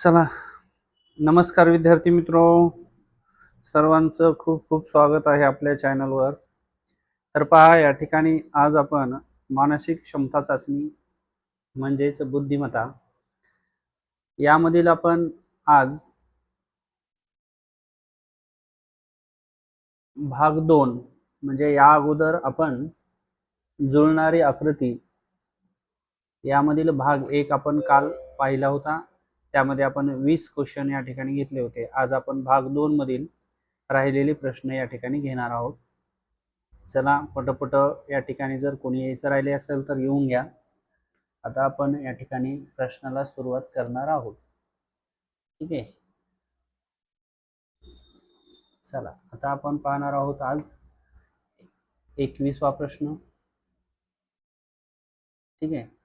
चला. नमस्कार विद्यार्थी मित्रो. सर्वांचं खूप खूप स्वागत आहे आपल्या चॅनलवर. तर पहा या ठिकाणी आज आपण मानसिक क्षमता चाचणी म्हणजेच बुद्धिमत्ता यामधील आपण आज भाग दोन म्हणजे या अगोदर आपण जुळणारी आकृती यामधील भाग एक आपण काल पाहिला होता. त्यामध्ये आपण वीस क्वेश्चन या ठिकाणी घेतले होते. आज आपण भाग दोन मधील राहिलेले प्रश्न या ठिकाणी घेणार आहोत. चला पटपट या ठिकाणी जर कोणी यायचं राहिले असेल तर येऊन घ्या. आता आपण या ठिकाणी प्रश्नाला सुरुवात करणार आहोत. ठीक आहे? चला आता आपण पाहणार आहोत आज एकवीसवा प्रश्न. ठीक आहे?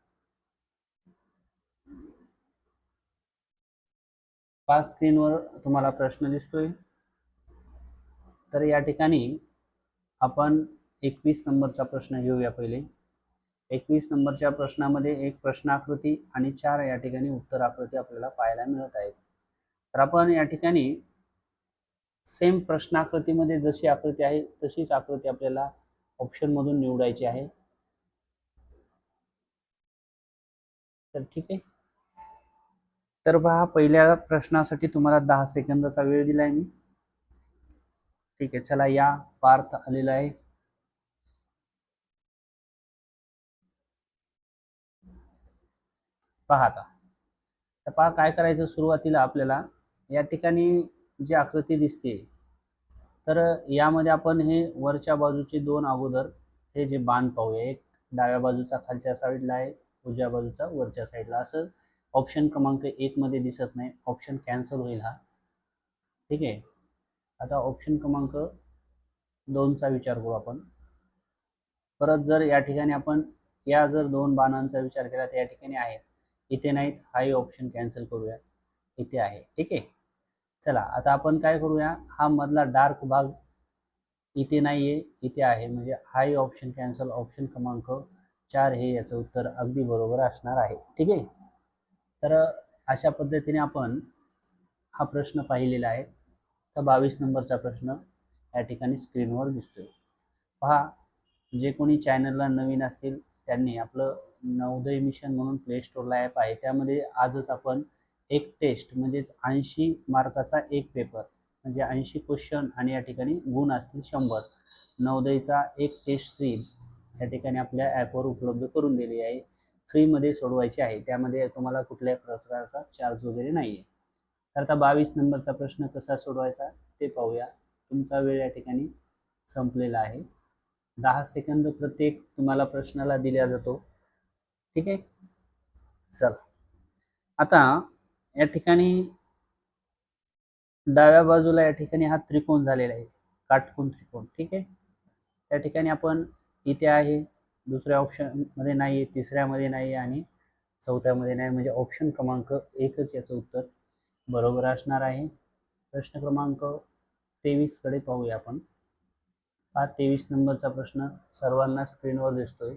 पाच स्क्रीनवर तुम्हाला प्रश्न दिसतोय. तर या ठिकाणी आपण एकवीस नंबरचा प्रश्न घेऊया पहिले. एकवीस नंबरच्या प्रश्नामध्ये एक प्रश्नाकृती आणि चार या ठिकाणी उत्तर आकृती आपल्याला पाहायला मिळत आहेत. तर आपण या ठिकाणी सेम प्रश्नाकृतीमध्ये जशी आकृती आहे तशीच आकृती आपल्याला ऑप्शनमधून निवडायची आहे. तर ठीक आहे. तर पहा पहिल्या प्रश्नासाठी तुम्हाला दहा सेकंदाचा वेळ दिलाय मी. ठीक आहे चला या पार्थ आलेला आहे. पहा आता. तर पहा काय करायचं सुरुवातीला आपल्याला? या ठिकाणी जी आकृती दिसते तर यामध्ये आपण हे वरच्या बाजूचे दोन अगोदर हे जे बाण पाहूया एक डाव्या बाजूचा खालच्या साईडला आहे उजव्या बाजूचा वरच्या साईडला. असं ऑप्शन क्रमांक एकमध्ये दिसत नाही. ऑप्शन कॅन्सल होईल हा. ठीक आहे? आता ऑप्शन क्रमांक दोनचा विचार करू आपण. परत जर या ठिकाणी आपण या जर दोन बाणांचा विचार केला तर या ठिकाणी आहेत. इथे नाहीत हाही ऑप्शन कॅन्सल करूया. इथे आहे. ठीक आहे? चला आता आपण काय करूया? हा मधला डार्क भाग इथे नाही आहे इथे आहे. म्हणजे हाही ऑप्शन कॅन्सल ऑप्शन क्रमांक चार हे याचं उत्तर अगदी बरोबर असणार आहे. ठीक आहे? तर अशा पद्धतीने आपण हा प्रश्न पाहिलेला आहे. तर बावीस नंबरचा प्रश्न या ठिकाणी स्क्रीनवर दिसतोय. पहा जे कोणी चॅनलला नवीन असतील त्यांनी आपलं नवोदय मिशन म्हणून प्ले स्टोरला ॲप आहे. त्यामध्ये आजच आपण एक टेस्ट म्हणजेच ऐंशी मार्काचा एक पेपर म्हणजे ऐंशी क्वेश्चन आणि या ठिकाणी गुण असतील शंभर. नवोदयचा एक टेस्ट सीरीज या ठिकाणी आपल्या ॲपवर उपलब्ध करून दिली आहे. फ्रीमध्ये सोडवायची आहे. त्यामध्ये तुम्हाला कुठल्याही प्रकारचा चार्ज वगैरे नाही आहे तर आता बावीस नंबरचा प्रश्न कसा सोडवायचा ते पाहूया. तुमचा वेळ या ठिकाणी संपलेला आहे. दहा सेकंद प्रत्येक तुम्हाला प्रश्नाला दिला जातो. ठीक आहे? चला. आता या ठिकाणी डाव्या बाजूला या ठिकाणी हा त्रिकोण झालेला आहे. काटकोण त्रिकोण. ठीक आहे? त्या ठिकाणी आपण इथे आहे. दुसऱ्या ऑप्शनमध्ये नाही आहे तिसऱ्यामध्ये नाही आहे आणि चौथ्यामध्ये नाही म्हणजे ऑप्शन क्रमांक एकच याचं उत्तर बरोबर असणार आहे. प्रश्न क्रमांक तेवीसकडे पाहूया आपण. हा तेवीस नंबरचा प्रश्न सर्वांना स्क्रीनवर दिसतोय.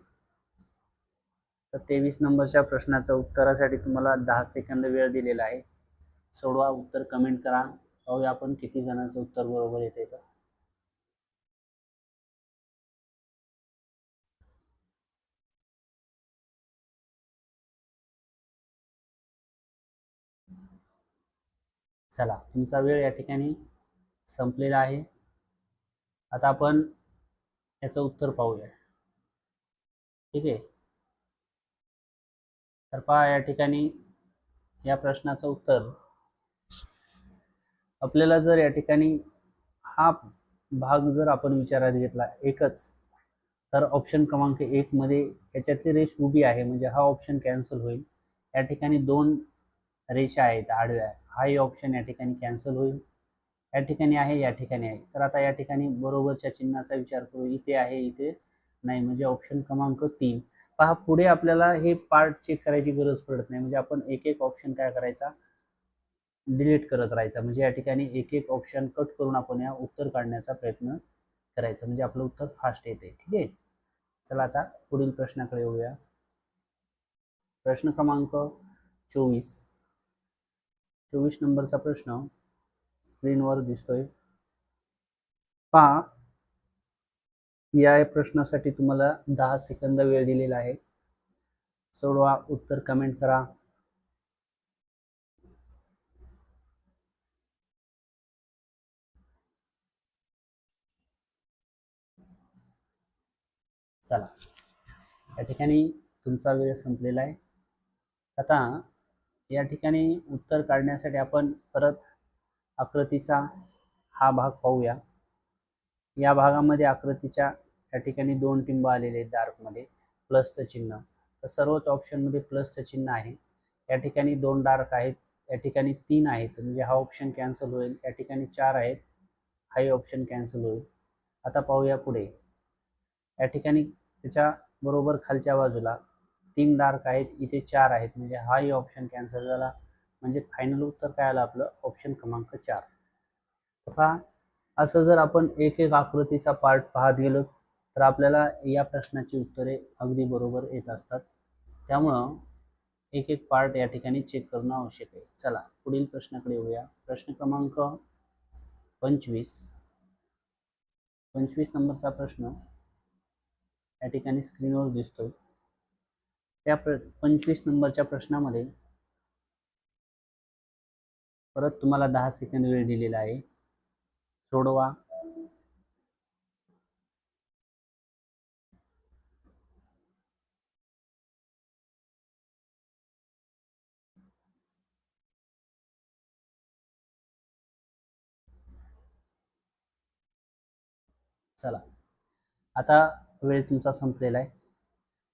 तर तेवीस नंबरच्या प्रश्नाच्या उत्तरासाठी तुम्हाला दहा सेकंद वेळ दिलेला आहे. सोडवा उत्तर कमेंट करा. पाहूया आपण किती जणांचं उत्तर बरोबर येते तर. चला तुमचा वेळ या ठिकाणी संपलेला आहे. आता आपण याचं उत्तर पाहूया. ठीक आहे? तर पहा या ठिकाणी या प्रश्नाचं उत्तर. आपल्याला जर या ठिकाणी हा भाग जर आपण विचारात घेतला एकच तर ऑप्शन क्रमांक एक मध्ये याच्यातली रेष उभी आहे म्हणजे हा ऑप्शन कॅन्सल होईल. या ठिकाणी दोन रेषा आहेत आडव्या. हाही ऑप्शन या ठिकाणी कॅन्सल होईल. या ठिकाणी आहे या ठिकाणी आहे. तर आता या ठिकाणी बरोबरच्या चिन्हाचा विचार करू. इथे आहे इथे नाही. म्हणजे ऑप्शन क्रमांक तीन. पहा पुढे आपल्याला हे पार्ट चेक करायची गरज पडत नाही. म्हणजे आपण एक एक ऑप्शन काय करायचा? डिलीट करत राहायचा. म्हणजे या ठिकाणी एक एक ऑप्शन कट करून आपण या उत्तर काढण्याचा प्रयत्न करायचा. म्हणजे आपलं उत्तर फास्ट येते. ठीक आहे? चला आता पुढील प्रश्नाकडे येऊया. प्रश्न क्रमांक चोवीस. चोवीस नंबरचा प्रश्न स्क्रीनवर दिसतोय. पहा. या प्रश्नासाठी तुम्हाला दहा सेकंद वेळ दिलेला आहे. सोडवा उत्तर कमेंट करा. चला. या ठिकाणी तुमचा वेळ संपलेला आहे. आता या ठिकाणी उत्तर काढण्यासाठी आपण परत आकृतीचा हा भाग पाहूया. या भागामध्ये आकृतीच्या या ठिकाणी दोन टिंब आलेले आहेत डार्कमध्ये प्लसचं चिन्ह. तर सर्वच ऑप्शनमध्ये प्लसचं चिन्ह आहे. या ठिकाणी दोन डार्क आहेत या ठिकाणी तीन आहेत. म्हणजे हा ऑप्शन कॅन्सल होईल या ठिकाणी चार आहेत हाही ऑप्शन कॅन्सल होईल. आता पाहूया पुढे. या ठिकाणी त्याच्या बरोबर खालच्या बाजूला तीन डार्क आहेत इथे चार आहेत. म्हणजे हाही ऑप्शन कॅन्सल झाला. म्हणजे फायनल उत्तर काय आलं आपलं? ऑप्शन क्रमांक चार. पहा असं जर आपण एक एक आकृतीचा पार्ट पाहत गेलो तर आपल्याला या प्रश्नाची उत्तरे अगदी बरोबर येत असतात. त्यामुळं एक एक पार्ट या ठिकाणी चेक करणं आवश्यक आहे. चला पुढील प्रश्नाकडे येऊया. प्रश्न क्रमांक पंचवीस. पंचवीस नंबरचा प्रश्न या ठिकाणी स्क्रीनवर दिसतोय. त्या प्र पंचवीस नंबरच्या प्रश्नामध्ये परत तुम्हाला दहा सेकंद वेळ दिलेला आहे. सोडवा. चला. आता वेळ तुमचा संपलेला आहे.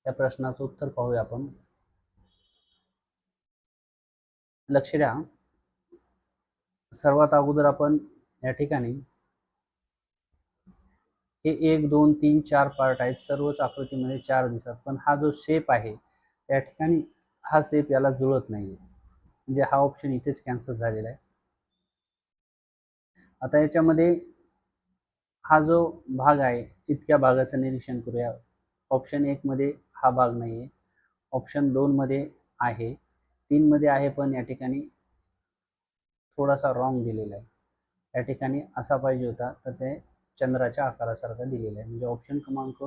या प्रश्नाचं उत्तर पाहूया आपण. लक्ष द्या. सर्वात अगोदर आपण या ठिकाणी हे एक दोन तीन चार पार्ट आहेत. सर्वच आकृतीमध्ये चार दिसतात. पण हा जो शेप आहे त्या ठिकाणी हा शेप याला जुळत नाही म्हणजे हा ऑप्शन इथेच कॅन्सल झालेला आहे. आता याच्यामध्ये हा जो भाग आहे इतक्या भागाचं निरीक्षण करूया. ऑप्शन एकमध्ये हा भाग नाही आहे ऑप्शन दोनमध्ये आहे. तीनमध्ये आहे पण या ठिकाणी थोडासा रॉंग दिलेला आहे. या ठिकाणी असा पाहिजे होता तर ते चंद्राच्या आकारासारखा दिलेला आहे. म्हणजे ऑप्शन क्रमांक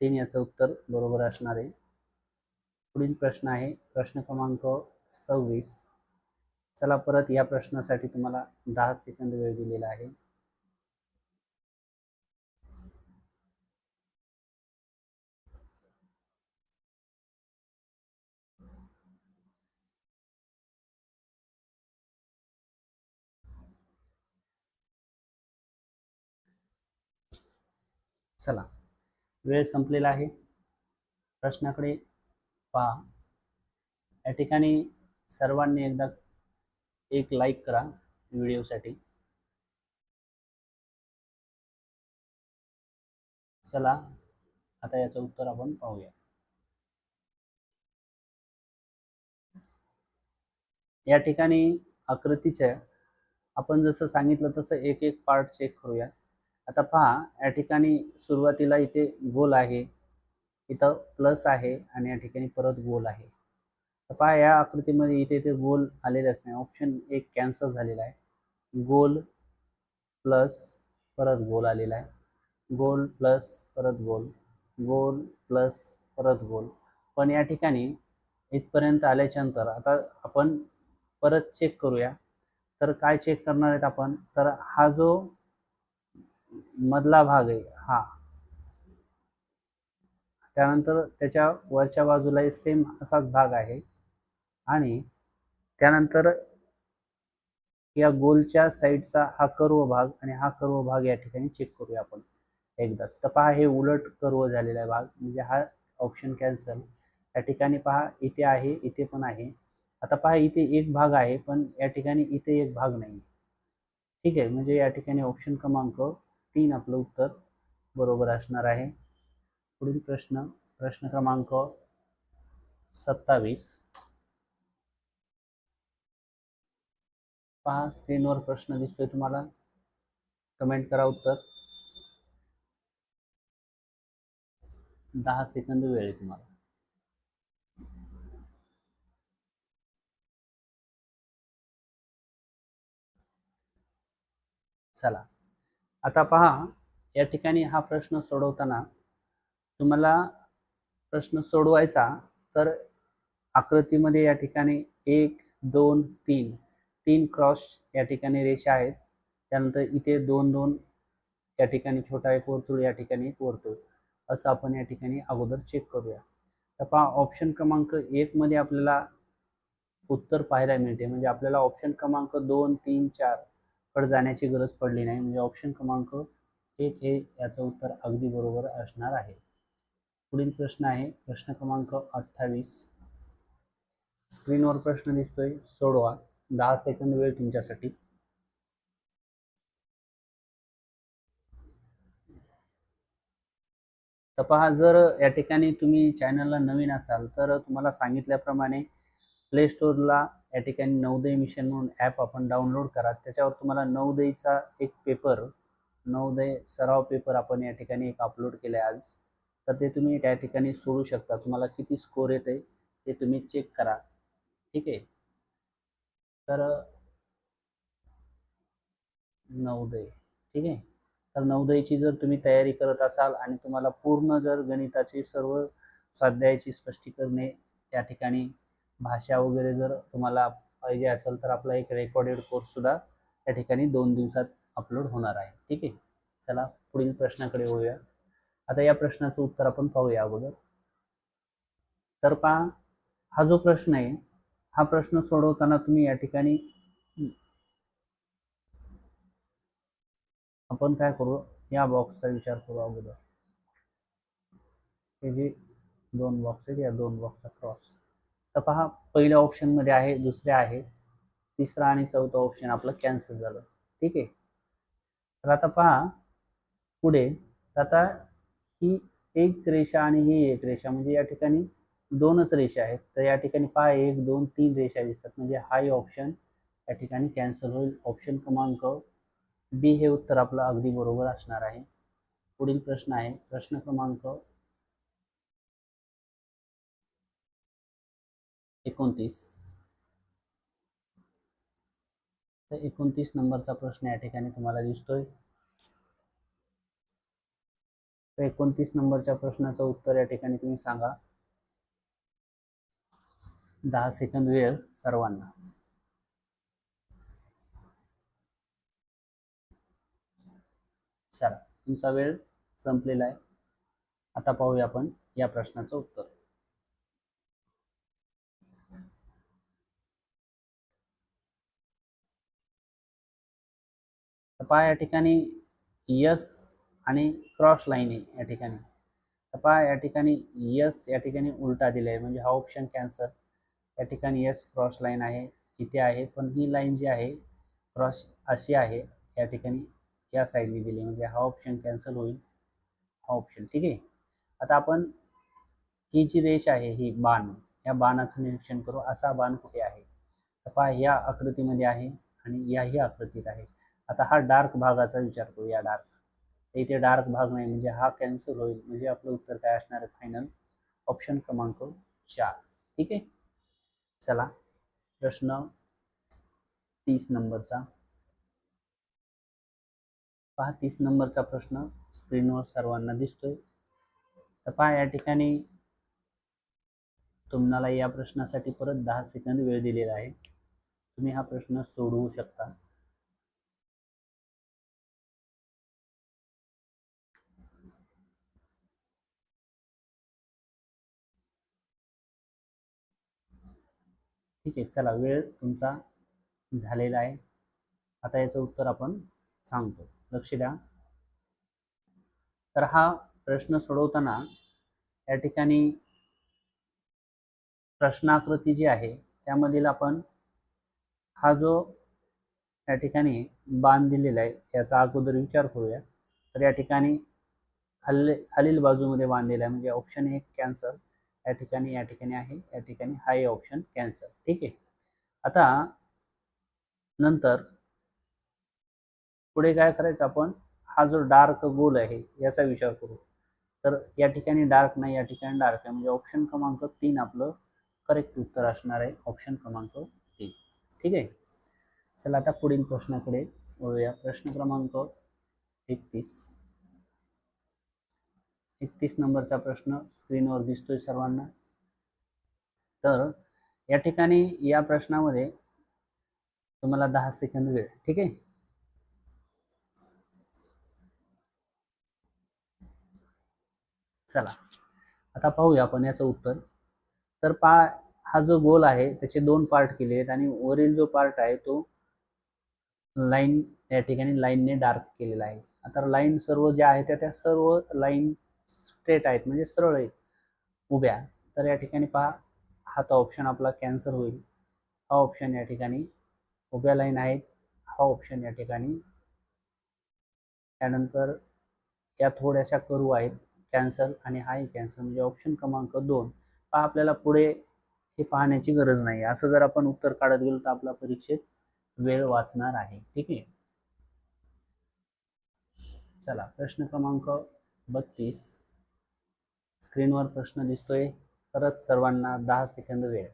तीन याचं उत्तर बरोबर असणार आहे. पुढील प्रश्न आहे. प्रश्न क्रमांक सव्वीस. चला परत या प्रश्नासाठी तुम्हाला दहा सेकंद वेळ दिलेला आहे. चला. वेळ संपलेला आहे. प्रश्नाकडे पहा. या ठिकाणी सर्वांनी एकदा एक लाईक करा व्हिडिओसाठी. चला आता याचं उत्तर आपण पाहूया. या ठिकाणी आकृतीच्या आपण जसं सांगितलं तसं एक एक पार्ट चेक करूया. आता पहा या ठिकाणी सुरुवातीला इथे गोल आहे इथं प्लस आहे आणि या ठिकाणी परत गोल आहे. तर पहा या आकृतीमध्ये इथे इथे गोल आलेलेच नाही ऑप्शन एक कॅन्सल झालेला आहे. गोल प्लस परत गोल आलेला आहे. गोल प्लस परत गोल गोल प्लस परत गोल. पण या ठिकाणी इथपर्यंत आल्याच्यानंतर आता आपण परत चेक करूया. तर काय चेक करणार आहेत आपण? तर हा जो मधला भाग आहे. हा. त्यानंतर त्याच्या वरच्या बाजूला सेम असाच भाग आहे. आणि त्यानंतर या गोलच्या साईडचा हा कर्व भाग आणि हा कर्व भाग या ठिकाणी चेक करूया आपण एकदाच तर पहा हे उलट कर्व झालेला आहे भाग म्हणजे हा ऑप्शन कॅन्सल या ठिकाणी पहा इथे आहे इथे पण आहे. आता पहा इथे एक भाग आहे पण या ठिकाणी इथे एक भाग नाही ठीक आहे म्हणजे या ठिकाणी ऑप्शन क्रमांक तीन आपलं उत्तर बरोबर असणार आहे. पुढील प्रश्न प्रश्न क्रमांक सत्तावीस. पहा स्क्रीनवर प्रश्न दिसतोय तुम्हाला. कमेंट करा उत्तर. दहा सेकंद वेळ आहे तुम्हाला. चला. आता पहा या ठिकाणी हा प्रश्न सोडवताना तुम्हाला प्रश्न सोडवायचा तर आकृतीमध्ये या ठिकाणी एक दोन तीन तीन क्रॉस या ठिकाणी रेषा आहेत. त्यानंतर इथे दोन दोन या ठिकाणी छोटा एक वर्तुळ या ठिकाणी एक वर्तुळ. असं आपण या ठिकाणी अगोदर चेक करूया. तर पहा ऑप्शन क्रमांक एकमध्ये आपल्याला उत्तर पाहायला मिळते. म्हणजे आपल्याला ऑप्शन क्रमांक दोन तीन चार कडे जाण्याची गरज पडली नाही. म्हणजे ऑप्शन क्रमांक एक हे याचं उत्तर अगदी बरोबर असणार आहे. पुढील प्रश्न आहे. प्रश्न क्रमांक अठ्ठावीस. स्क्रीनवर प्रश्न दिसतोय. सोडवा. दहा सेकंद वेळ तुमच्यासाठी. तर पहा जर या ठिकाणी तुम्ही चॅनलला नवीन असाल तर तुम्हाला सांगितल्याप्रमाणे प्ले स्टोरला या ठिकाणी नवोदय मिशन म्हणून ॲप आपण डाउनलोड करा. त्याच्यावर तुम्हाला नवोदयचा एक पेपर नवदय सराव पेपर आपण या ठिकाणी एक अपलोड केला आहे आज. तर ते तुम्ही त्या ठिकाणी सोडू शकता. तुम्हाला किती स्कोर येते ते तुम्ही चेक करा. ठीक आहे? तर नवदय ठीक आहे? तर नवदयची जर तुम्ही तयारी करत असाल आणि तुम्हाला पूर्ण जर गणिताची सर्व स्वाध्यायाची स्पष्टीकरणे त्या ठिकाणी भाषा वगैरे जर तुम्हाला पाहिजे असेल तर आपला एक रेकॉर्डेड कोर्ससुद्धा त्या ठिकाणी दोन दिवसात अपलोड होणार आहे. ठीक आहे? चला पुढील प्रश्नाकडे वळूया. आता या प्रश्नाचं उत्तर आपण पाहूया अगोदर. तर पहा हा जो प्रश्न आहे हा प्रश्न सोडवताना तुम्ही या ठिकाणी आपण काय करू? या बॉक्सचा विचार करू अगोदर. हे जे दोन बॉक्स आहेत या दोन बॉक्सचा क्रॉस तर पहा पहिल्या ऑप्शनमध्ये आहे दुसऱ्या आहे तिसरा आणि चौथा ऑप्शन आपलं कॅन्सल झालं. ठीक आहे? तर आता पहा पुढे आता ही एक रेषा आणि ही एक रेषा म्हणजे या ठिकाणी दोनच रेषा आहेत. तर या ठिकाणी पहा एक दोन तीन रेषा दिसतात. म्हणजे हाही ऑप्शन या ठिकाणी कॅन्सल होईल. ऑप्शन क्रमांक बी हे उत्तर आपलं अगदी बरोबर असणार आहे. पुढील प्रश्न आहे. प्रश्न क्रमांक एकोणतीस. तर एकोणतीस नंबरचा प्रश्न या ठिकाणी तुम्हाला दिसतोय. तर एकोणतीस नंबरच्या प्रश्नाचं उत्तर या ठिकाणी तुम्ही सांगा. दहा सेकंद वेळ सर्वांना. चला तुमचा वेळ संपलेला आहे. आता पाहूया आपण या प्रश्नाचं उत्तर. तर पहा या ठिकाणी यस आणि क्रॉस लाईन आहे या ठिकाणी. तर पहा या ठिकाणी यस या ठिकाणी उलटा दिला आहे म्हणजे हा ऑप्शन कॅन्सल या ठिकाणी यस क्रॉस लाईन आहे इथे आहे पण ही लाईन जी आहे क्रॉस अशी आहे या ठिकाणी या साईडने दिली म्हणजे हा ऑप्शन कॅन्सल होईल. हा ऑप्शन ठीक आहे? आता आपण ही जी रेष आहे ही बाण या बाणाचं निरीक्षण करू असा बाण कुठे आहे? तर पहा या आकृतीमध्ये आहे आणि याही आकृतीत आहे. आता हा डार्क भागाचा विचार करू या डार्क इथे डार्क भाग नाही म्हणजे हा कॅन्सल होईल. म्हणजे आपलं उत्तर काय असणार आहे? फायनल ऑप्शन क्रमांक चार. ठीक आहे? चला. प्रश्न तीस नंबरचा. पहा तीस नंबरचा प्रश्न स्क्रीनवर सर्वांना दिसतोय. तर पहा या ठिकाणी तुम्हाला या प्रश्नासाठी परत दहा सेकंद वेळ दिलेला आहे. तुम्ही हा प्रश्न सोडवू शकता. ठीक आहे चला वेळ तुमचा झालेला आहे. आता याचं उत्तर आपण सांगतो. लक्ष द्या. तर हा प्रश्न सोडवताना या ठिकाणी प्रश्नाकृती जी आहे त्यामधील आपण हा जो या ठिकाणी बाण दिलेला आहे याचा अगोदर विचार करूया. तर या ठिकाणी खाल्ले खालील बाजूमध्ये बांधलेला आहे म्हणजे ऑप्शन एक कॅन्सर या ठिकाणी या ठिकाणी आहे या ठिकाणी हाय ऑप्शन कॅन्सल ठीक आहे? आता नंतर पुढे काय करायचं आपण? हा जो डार्क गोल आहे याचा विचार करू. तर या ठिकाणी डार्क नाही या ठिकाणी डार्क आहे. म्हणजे ऑप्शन क्रमांक तीन आपलं करेक्ट उत्तर असणार आहे ऑप्शन क्रमांक तीन. ठीक आहे? चला आता पुढील प्रश्नाकडे वळूया. प्रश्न क्रमांक एकतीस. एकतीस नंबरचा प्रश्न स्क्रीनवर दिसतोय सर्वांना. तर या ठिकाणी या प्रश्नामध्ये तुम्हाला दहा सेकंद वेळ ठीक आहे? चला आता पाहूया आपण याचं उत्तर. तर पा हा जो गोल आहे त्याचे दोन पार्ट केले आहेत आणि वरील जो पार्ट आहे तो लाईन या ठिकाणी लाईनने डार्क केलेला आहे. आता लाईन सर्व ज्या आहेत त्या त्या सर्व लाईन स्ट्रेट आहेत म्हणजे सरळ आहेत. उभ्या. तर या ठिकाणी पहा हा तो ऑप्शन आपला कॅन्सल होईल. हा ऑप्शन या ठिकाणी उभ्या लाईन आहेत. हा ऑप्शन या ठिकाणी. त्यानंतर या थोड्याशा करू आहेत कॅन्सल आणि हाही कॅन्सल म्हणजे ऑप्शन क्रमांक दोन. पहा आपल्याला पुढे हे पाहण्याची गरज नाही. असं जर आपण उत्तर काढत गेलो तर आपला परीक्षेत वेळ वाचणार आहे. ठीक आहे? चला प्रश्न क्रमांक बत्तीस. स्क्रीनवर प्रश्न दिसतोय. परत सर्वांना दहा सेकंद वेळ.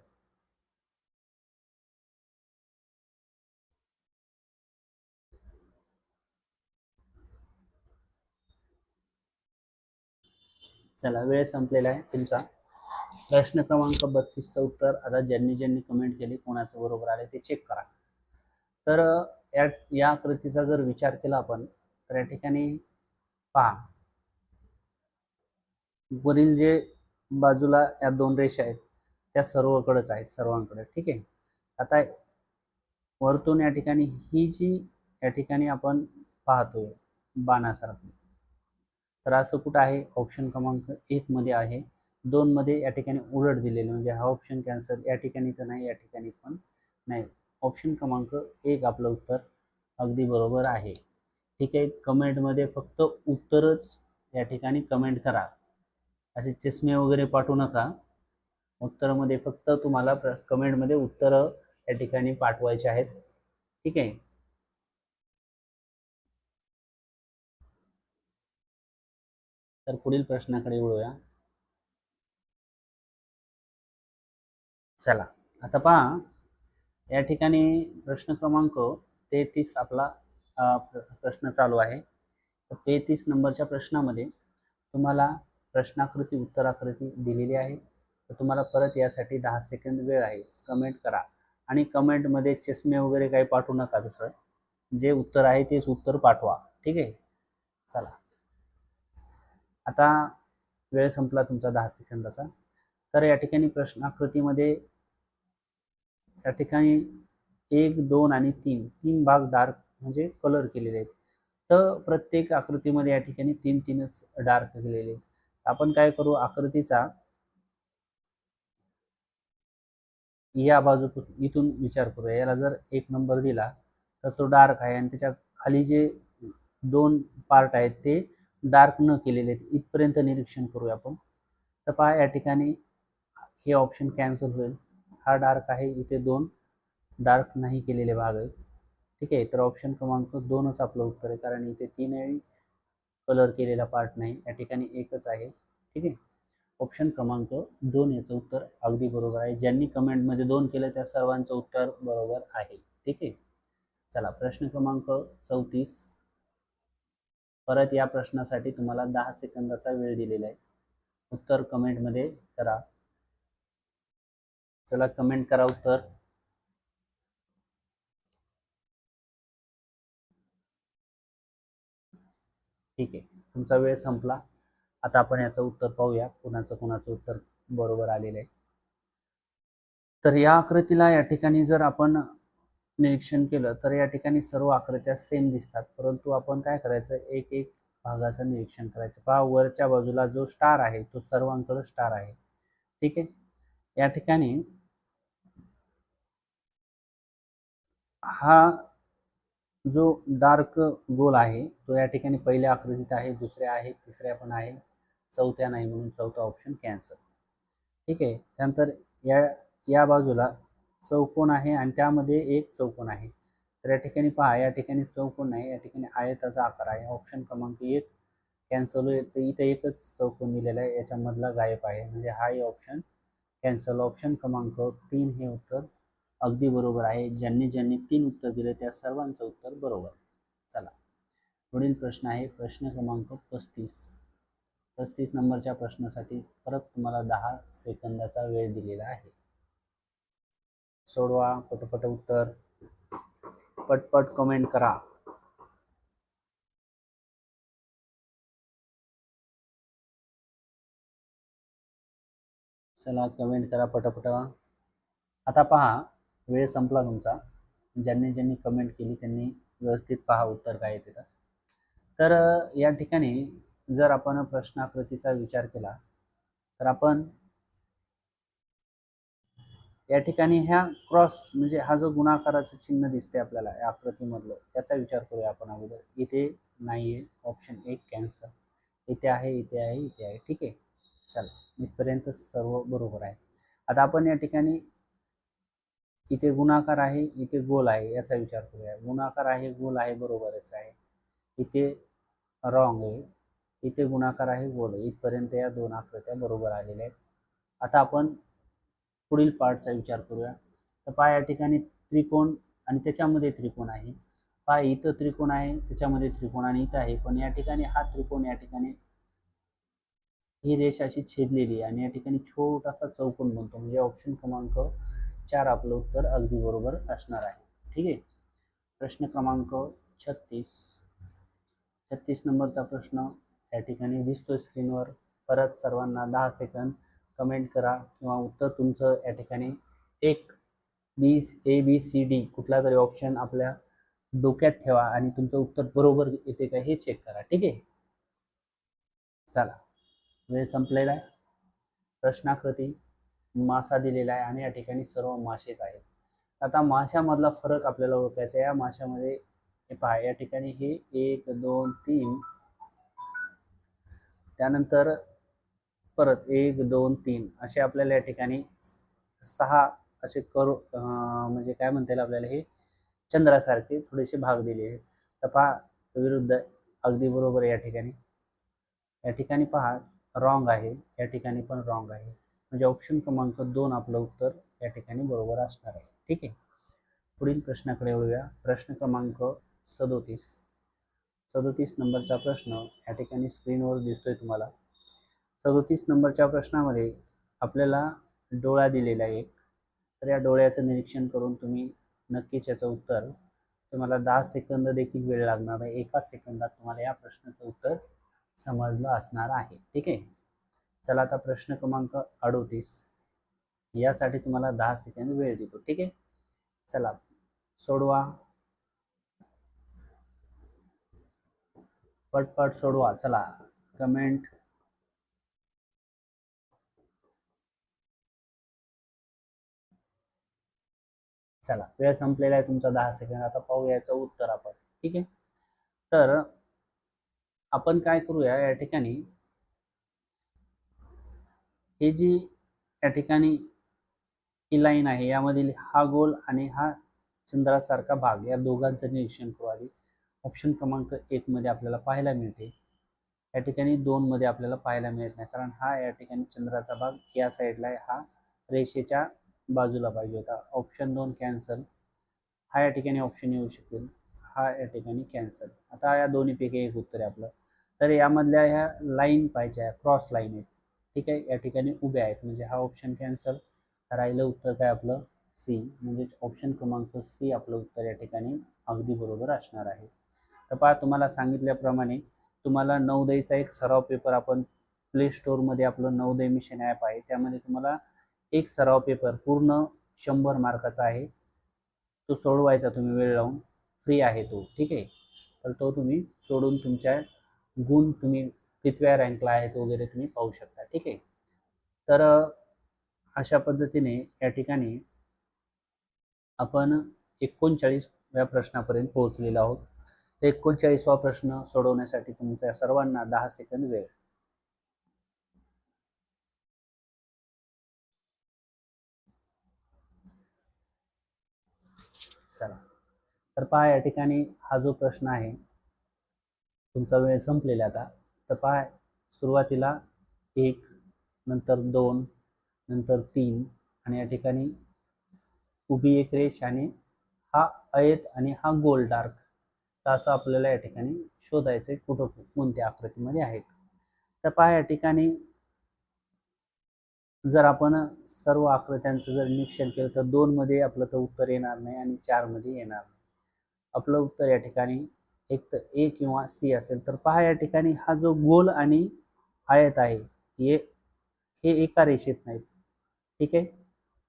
चला वेळ संपलेला आहे तुमचा. प्रश्न क्रमांक बत्तीसचं उत्तर. आता ज्यांनी ज्यांनी कमेंट केली कोणाचं बरोबर आले ते चेक करा. तर या या जर विचार केला आपण तर या ठिकाणी पहा. वरील जे बाजूला या दोन रेषा आहेत त्या सर्वकडेच आहेत सर्वांकडे. ठीक आहे? आता वरतून या ठिकाणी ही जी या ठिकाणी आपण पाहतोय बाणासारखं तर असं कुठं आहे? ऑप्शन क्रमांक एकमध्ये आहे. दोनमध्ये या ठिकाणी उलट दिलेलं म्हणजे हा ऑप्शन कॅन्सल या ठिकाणी तर नाही या ठिकाणी पण नाही. ऑप्शन क्रमांक एक आपलं उत्तर अगदी बरोबर आहे. ठीक आहे? कमेंटमध्ये फक्त उत्तरच या ठिकाणी कमेंट करा. असे चष्मे वगैरे पाठवू नका. उत्तरामध्ये फक्त तुम्हाला प्र कमेंटमध्ये उत्तरं या ठिकाणी पाठवायचे आहेत. ठीक आहे? तर पुढील प्रश्नाकडे वळूया. चला आता पहा. या ठिकाणी प्रश्न क्रमांक तेहतीस आपला प्रश्न चालू आहे. तेहतीस नंबरच्या प्रश्नामध्ये तुम्हाला प्रश्नाकृती उत्तराकृती दिलेली आहे. तर तुम्हाला परत यासाठी दहा सेकंद वेळ आहे. कमेंट करा. आणि कमेंटमध्ये चष्मे वगैरे काही पाठवू नका तसं जे उत्तर आहे तेच उत्तर पाठवा. ठीक आहे? चला. आता वेळ संपला तुमचा दहा सेकंदाचा. तर या ठिकाणी प्रश्नाकृतीमध्ये या ठिकाणी एक दोन आणि तीन. तीन भाग डार्क म्हणजे कलर केलेले आहेत. तर प्रत्येक आकृतीमध्ये या ठिकाणी तीन तीनच डार्क केलेले आहेत. आपण काय करू? आकृतीचा या बाजू इथून विचार करूया. याला जर एक नंबर दिला तर तो डार्क आहे. आणि त्याच्याखाली जे दोन पार्ट आहेत ते डार्क न केलेले आहेत. इथपर्यंत निरीक्षण करूया आपण. तर पहा या ठिकाणी हे ऑप्शन कॅन्सल होईल. हा डार्क आहे. इथे दोन डार्क नाही केलेले भाग आहे ठीक आहे? तर ऑप्शन क्रमांक दोनच आपलं उत्तर आहे. कारण इथे तीन आहे. कलर केलेला पार्ट नाही. या ठिकाणी एकच आहे. ठीक आहे? ऑप्शन क्रमांक दोन याचं उत्तर अगदी बरोबर आहे. ज्यांनी कमेंटमध्ये दोन केलं त्या सर्वांचं उत्तर बरोबर आहे. ठीक आहे? चला प्रश्न क्रमांक चौतीस. परत या प्रश्नासाठी तुम्हाला दहा सेकंदाचा वेळ दिलेला आहे. उत्तर कमेंटमध्ये करा. चला कमेंट करा उत्तर. ठीक आहे. तुमचा वेळ संपला. आता आपण याचं उत्तर पाहूया. कुणाचं कुणाचं उत्तर बरोबर आलेलं आहे. तर या आकृतीला या ठिकाणी जर आपण निरीक्षण केलं तर या ठिकाणी सर्व आकृत्या सेम दिसतात. परंतु आपण काय करायचं? एक एक भागाचं निरीक्षण करायचं. पहा वरच्या बाजूला जो स्टार आहे तो सर्वांकडे स्टार आहे. ठीक आहे? या ठिकाणी हा जो डार्क गोल आहे तो या ठिकाणी पहिल्या आकृतीत आहे दुसऱ्या आहे तिसऱ्या पण आहे चौथ्या नाही म्हणून चौथा ऑप्शन कॅन्सल ठीक आहे? त्यानंतर या या बाजूला चौकोन आहे आणि त्यामध्ये एक चौकोन आहे. तर या ठिकाणी पहा या ठिकाणी चौकोन नाही या ठिकाणी आयताचा आकार आहे. ऑप्शन क्रमांक एक कॅन्सल होईल. तर इथं एकच चौकोन दिलेला आहे याच्यामधला गायब आहे. म्हणजे हाही ऑप्शन कॅन्सल ऑप्शन क्रमांक तीन हे उत्तर अगदी बरोबर आहे. ज्यांनी ज्यांनी तीन उत्तर दिले त्या सर्वांचं उत्तर बरोबर. चला. पुढील प्रश्न आहे. प्रश्न क्रमांक पस्तीस. पस्तीस नंबरच्या प्रश्नासाठी परत तुम्हाला दहा सेकंदाचा वेळ दिलेला आहे. सोडवा. पटपट उत्तर. पटपट कमेंट करा. चला कमेंट करा पटपट. आता पहा. वेळ संपला तुमचा. ज्यांनी ज्यांनी कमेंट केली त्यांनी व्यवस्थित पहा उत्तर काय येते तर या ठिकाणी जर आपण प्रश्नाकृतीचा विचार केला तर आपण या ठिकाणी ह्या क्रॉस म्हणजे हा जो गुणाकाराचं चिन्ह दिसते आपल्याला या आकृतीमधलं याचा विचार करूया आपण अगोदर. इथे नाही आहे ऑप्शन एक कॅन्सल इथे आहे इथे आहे इथे आहे. ठीक आहे? चला इथपर्यंत सर्व बरोबर आहे. आता आपण या ठिकाणी इथे गुणाकार आहे इथे गोल आहे याचा विचार करूया. गुणाकार आहे गोल आहे बरोबरच आहे. इथे रॉंग आहे इथे गुणाकार आहे गोल आहे. इथपर्यंत या दोन आकृत्या बरोबर आलेल्या आहेत. आता आपण पुढील पार्टचा विचार करूया. तर पहा या ठिकाणी त्रिकोण आणि त्याच्यामध्ये त्रिकोण आहे. पहा इथं त्रिकोण आहे त्याच्यामध्ये त्रिकोण आणि इथं आहे. पण या ठिकाणी हा त्रिकोण या ठिकाणी ही रेष अशी छेदलेली आहे आणि या ठिकाणी छोटासा चौकोन बनतो. म्हणजे ऑप्शन क्रमांक चार आपलं उत्तर अगदी बरोबर असणार आहे. ठीक आहे? प्रश्न क्रमांक छत्तीस. छत्तीस नंबरचा प्रश्न या ठिकाणी दिसतो स्क्रीनवर. परत सर्वांना दहा सेकंद कमेंट करा किंवा उत्तर तुमचं या ठिकाणी एक बी ए बी सी डी कुठला तरी ऑप्शन आपल्या डोक्यात ठेवा आणि तुमचं उत्तर बरोबर येते का हे चेक करा. ठीक आहे? चला. वेळ संपलेला आहे. प्रश्नाकृती. मासा दिलेला आहे आणि या ठिकाणी सर्व मासेच आहेत. आता माशामधला फरक आपल्याला ओळखायचा आहे. या माशामध्ये हे पहा या ठिकाणी हे एक दोन तीन. त्यानंतर परत एक दोन तीन असे आपल्याला या ठिकाणी सहा असे करो म्हणजे काय म्हणता येईल आपल्याला हे? चंद्रासारखे थोडेसे भाग दिले आहेत. तर पहा विरुद्ध अगदी बरोबर या ठिकाणी. या ठिकाणी पहा रॉंग आहे. या ठिकाणी पण रॉंग आहे. म्हणजे ऑप्शन क्रमांक दोन आपलं उत्तर या ठिकाणी बरोबर असणार आहे. ठीक आहे? पुढील प्रश्नाकडे वळूया. प्रश्न क्रमांक सदोतीस. सदोतीस नंबरचा प्रश्न या ठिकाणी स्क्रीनवर दिसतोय तुम्हाला. सदोतीस नंबरच्या प्रश्नामध्ये आपल्याला डोळा दिलेला आहे एक. तर या डोळ्याचं निरीक्षण करून तुम्ही नक्कीच याचं उत्तर तुम्हाला दहा सेकंद देखील वेळ लागणार आहे. एका सेकंदात तुम्हाला या प्रश्नाचं उत्तर समजलं असणार आहे. ठीक आहे? चला आता प्रश्न क्रमांक अडोतीस. यासाठी तुम्हाला दहा सेकंद वेळ देतो ठीक आहे? चला सोडवा. पटपट सोडवा चला. कमेंट. चला वेळ संपलेला आहे तुमचा दहा सेकंद. आता पाहूयाचं याचं उत्तर आपण ठीक आहे? तर आपण काय करूया या ठिकाणी हे जी या ठिकाणी ही लाईन आहे यामधील हा गोल आणि हा चंद्रासारखा भाग या दोघांचं निरीक्षण करू आधी. ऑप्शन क्रमांक एकमध्ये आपल्याला पाहायला मिळते. या ठिकाणी दोनमध्ये आपल्याला पाहायला मिळत नाही कारण हा या ठिकाणी चंद्राचा भाग या साईडला आहे हा रेषेच्या बाजूला पाहिजे होता. ऑप्शन दोन कॅन्सल हा या ठिकाणी ऑप्शन येऊ शकेल. हा या ठिकाणी कॅन्सल आता या दोन्हीपैकी एक उत्तर आहे आपलं. तर यामधल्या ह्या लाईन पाहिजे आहे क्रॉस लाईन आहेत. ठीक आहे? या ठिकाणी उभ्या आहेत. म्हणजे हा ऑप्शन कॅन्सल राहिलं उत्तर काय आपलं? सी म्हणजे ऑप्शन क्रमांक सी आपलं उत्तर या ठिकाणी अगदी बरोबर असणार आहे. तर पहा तुम्हाला सांगितल्याप्रमाणे तुम्हाला नवोदयचा एक सराव पेपर आपण प्ले स्टोअरमध्ये आपलं नवदय मिशन ॲप आहे. त्यामध्ये तुम्हाला एक सराव पेपर पूर्ण शंभर मार्काचा आहे. तो सोडवायचा तुम्ही वेळ लावून. फ्री आहे तो. ठीक आहे? तर तो तुम्ही सोडून तुमच्या गुण तुम्ही कितव्या रँकला आहेत वगैरे तुम्ही पाहू शकता ठीक आहे? तर अशा पद्धतीने या ठिकाणी आपण एकोणचाळीसव्या प्रश्नापर्यंत पोहोचलेलो आहोत. तर एकोणचाळीसवा प्रश्न सोडवण्यासाठी तुमच्या सर्वांना दहा सेकंद वेळ. चला. तर पहा या ठिकाणी हा जो प्रश्न आहे तुमचा वेळ संपलेला आता. तर पहा सुरुवातीला एक नंतर दोन नंतर तीन आणि या ठिकाणी उभी एक रेष आणि हा अयत आणि हा गोल डार्क तर असं आपल्याला या ठिकाणी शोधायचं आहे कुठं कोणत्या आकृतीमध्ये आहेत. तर पहा या ठिकाणी जर आपण सर्व आकृत्यांचं जर निरीक्षण केलं तर दोनमध्ये आपलं तर उत्तर येणार नाही आणि चारमध्ये येणार नाही. आपलं उत्तर या ठिकाणी एक तर ए किंवा सी असेल तर पहा या ठिकाणी हा जो गोल आणि आयत आहे हे हे एका रेषेत नाहीत. ठीक आहे?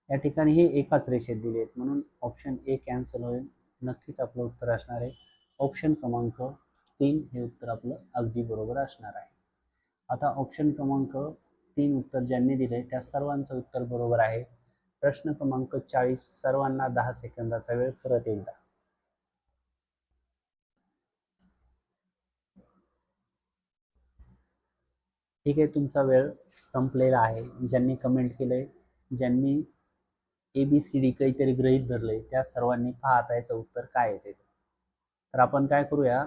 या ठिकाणी हे एकाच रेषेत दिले आहेत. म्हणून ऑप्शन ए कॅन्सल होईल. नक्कीच आपलं उत्तर असणार आहे. ऑप्शन क्रमांक तीन हे उत्तर आपलं अगदी बरोबर असणार आहे. आता ऑप्शन क्रमांक तीन उत्तर ज्यांनी दिले त्या सर्वांचं उत्तर बरोबर आहे. प्रश्न क्रमांक चाळीस सर्वांना दहा सेकंदाचा वेळ परत एकदा. ठीक आहे तुमचा वेळ संपलेला आहे. ज्यांनी कमेंट केलंय ज्यांनी ए बी सी डी काहीतरी गृहीत धरलंय त्या सर्वांनी पाहता याचं उत्तर काय येते तर आपण काय करूया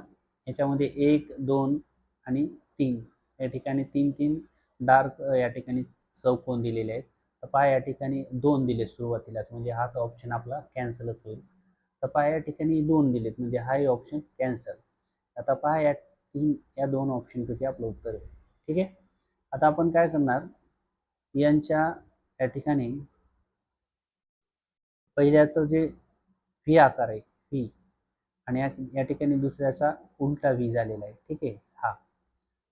याच्यामध्ये एक दोन आणि तीन. या ठिकाणी तीन तीन डार्क या ठिकाणी चौकोन दिलेले आहेत. तर पहा या ठिकाणी दोन दिले सुरुवातीलाच म्हणजे हा तर ऑप्शन आपला कॅन्सलच होईल. तर पहा या ठिकाणी दोन दिलेत म्हणजे हाही ऑप्शन कॅन्सल आता पहा या तीन या दोन ऑप्शनपैकी आपलं उत्तर आहे. ठीक आहे? आता आपण काय करणार? यांच्या या ठिकाणी पहिल्याचं जे व्ही आकार आहे व्ही आणि या या ठिकाणी दुसऱ्याचा उलटा व्ही झालेला आहे ठीक आहे? हा.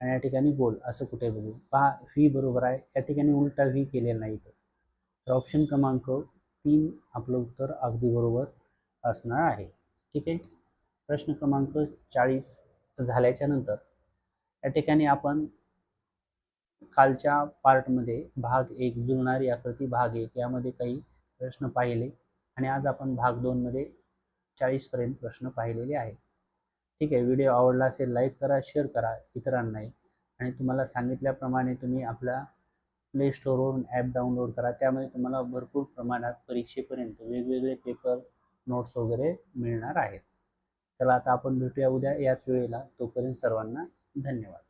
आणि या ठिकाणी गोल असं कुठे बघू? पहा व्ही बरोबर आहे. या ठिकाणी उलटा व्ही केलेला नाही तर ऑप्शन क्रमांक तीन आपलं उत्तर अगदी बरोबर असणार आहे ठीक आहे? प्रश्न क्रमांक चाळीस झाल्याच्यानंतर या ठिकाणी आपण कालच्या पार्टमध्ये भाग एक जुळणारी आकृती भाग एक यामध्ये काही प्रश्न पाहिले. आणि आज आपण भाग दोनमध्ये चाळीसपर्यंत प्रश्न पाहिलेले आहेत. ठीक आहे व्हिडिओ आवडला असेल लाईक करा शेअर करा इतरांनाही. आणि तुम्हाला सांगितल्याप्रमाणे तुम्ही आपल्या प्ले स्टोअरवरून ॲप डाउनलोड करा. त्यामध्ये तुम्हाला भरपूर प्रमाणात परीक्षेपर्यंत वेगवेगळे पेपर नोट्स वगैरे मिळणार आहेत. चला आता आपण भेटूया उद्या याच वेळेला. तोपर्यंत सर्वांना धन्यवाद.